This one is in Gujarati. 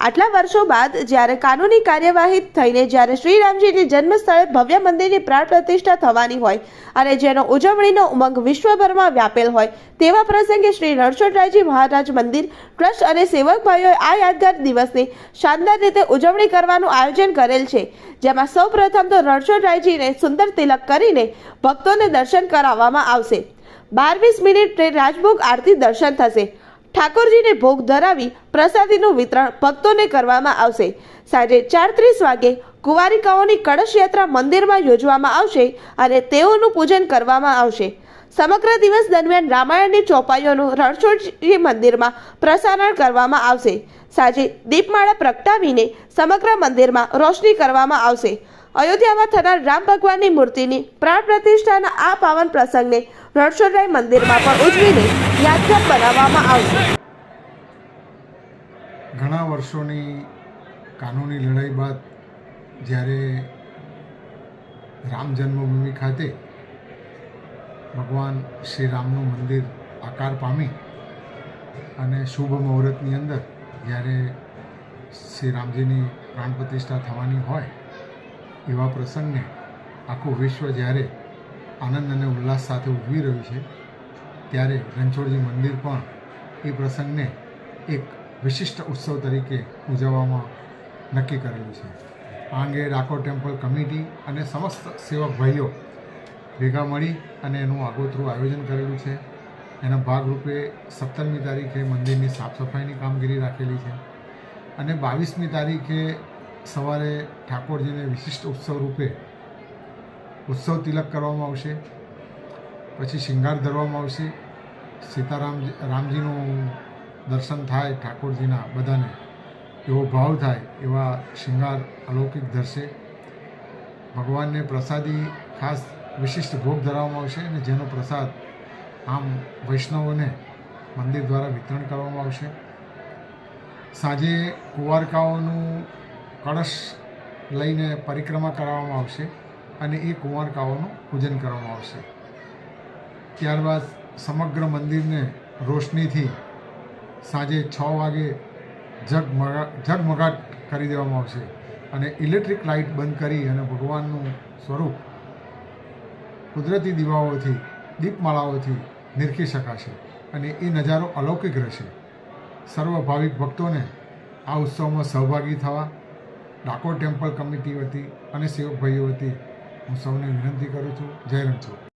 આટલા વર્ષો બાદ જ્યારે કાનૂની કાર્યવાહી થઈને જ્યારે શ્રીરામજીની જન્મસ્થળે ભવ્ય મંદિરની પ્રાણ પ્રતિષ્ઠા થવાની હોય અને જેનો ઉજવણીનો ઉમંગ વિશ્વભરમાં વ્યાપેલ હોય તેવા પ્રસંગે શ્રી રણછોડરાયજી મહારાજ મંદિર ટ્રસ્ટ અને સેવક ભાઈઓએ આ યાદગાર દિવસની શાનદાર રીતે ઉજવણી કરવાનું આયોજન કરેલ છે. જેમાં સૌ પ્રથમ તો રણછોડરાયજીને સુંદર તિલક કરીને ભક્તોને દર્શન કરાવવામાં આવશે. બારવીસ મિનિટ રાજભોગ આરતી દર્શન થશે. ઠાકોરજીને ભોગ ધરાવી પ્રસાદીનું વિતરણ ભક્તોને કરવામાં આવશે. સાંજે ચાર ત્રીસ વાગે કુંવારિકાઓની કળશ યાત્રા મંદિરમાં યોજવામાં આવશે અને તેઓનું પૂજન કરવામાં આવશે. સમગ્ર દિવસ દરમિયાન રામાયણની ચોપાઈઓનું રણછોડજી મંદિરમાં પ્રસારણ કરવામાં આવશે. સાંજે દીપમાળા પ્રગટાવીને સમગ્ર મંદિરમાં રોશની કરવામાં આવશે. અયોધ્યામાં થનાર રામ ભગવાનની મૂર્તિની પ્રાણ પ્રતિષ્ઠાના આ પાવન પ્રસંગને રણછોડરાય મંદિરમાં પણ ઉજવીને યાદગાર બનાવવામાં આવશે. ઘણા વર્ષોની કાનૂની લડાઈ બાદ જ્યારે રામ જન્મભૂમિ ખાતે ભગવાન શ્રી રામનું મંદિર આકાર પામી અને શુભ મુહૂર્તની અંદર જ્યારે શ્રી રામજીની પ્રાણ પ્રતિષ્ઠા થવાની હોય એવા પ્રસંગને આખું વિશ્વ જ્યારે આનંદ અને ઉલ્લાસ સાથે ઉજવી રહ્યું છે. ત્યારે રણછોડજી મંદિર પણ એ પ્રસંગને એક વિશિષ્ટ ઉત્સવ તરીકે ઉજવવામાં નક્કી કરેલું છે. આ અંગે ડાકોર ટેમ્પલ કમિટી અને સમસ્ત સેવક ભાઈઓ ભેગા મળી અને એનું આગોતરું આયોજન કરેલું છે. એના ભાગરૂપે સત્તરમી તારીખે મંદિરની સાફ સફાઈની કામગીરી રાખેલી છે અને બાવીસમી તારીખે સવારે ઠાકોરજીને વિશિષ્ટ ઉત્સવ રૂપે ઉત્સવ તિલક કરવામાં આવશે, પછી શિંગાર ધરવામાં આવશે. સીતારામ રામજીનું દર્શન થાય ઠાકોરજીના બધાને, એવો ભાવ થાય એવા શિંગાર અલૌકિક ધરશે. ભગવાનને પ્રસાદી ખાસ વિશિષ્ટ ભોગ ધરાવવામાં આવશે અને જેનો પ્રસાદ આમ વૈષ્ણવોને મંદિર દ્વારા વિતરણ કરવામાં આવશે. સાંજે કુંવારકાઓનું કળશ લઈને પરિક્રમા કરાવવામાં આવશે. અને એ કુંવારકાઓનું પૂજન કરવામાં આવશે. ત્યારબાદ સમગ્ર મંદિરને રોશનીથી સાંજે છ વાગે ઝગમગા ઝગમગાટ કરી દેવામાં આવશે અને ઇલેક્ટ્રિક લાઇટ બંધ કરી અને ભગવાનનું સ્વરૂપ કુદરતી દીવાઓથી, દીપમાળાઓથી નિરખી શકાશે અને એ નજારો અલૌકિક રહેશે. સર્વ ભાવિક ભક્તોને આ ઉત્સવમાં સહભાગી થવા ડાકોર ટેમ્પલ કમિટી વતી અને સેવક ભાઈઓ વતી હું સૌને વિનંતી કરું છું. જય રણછોડ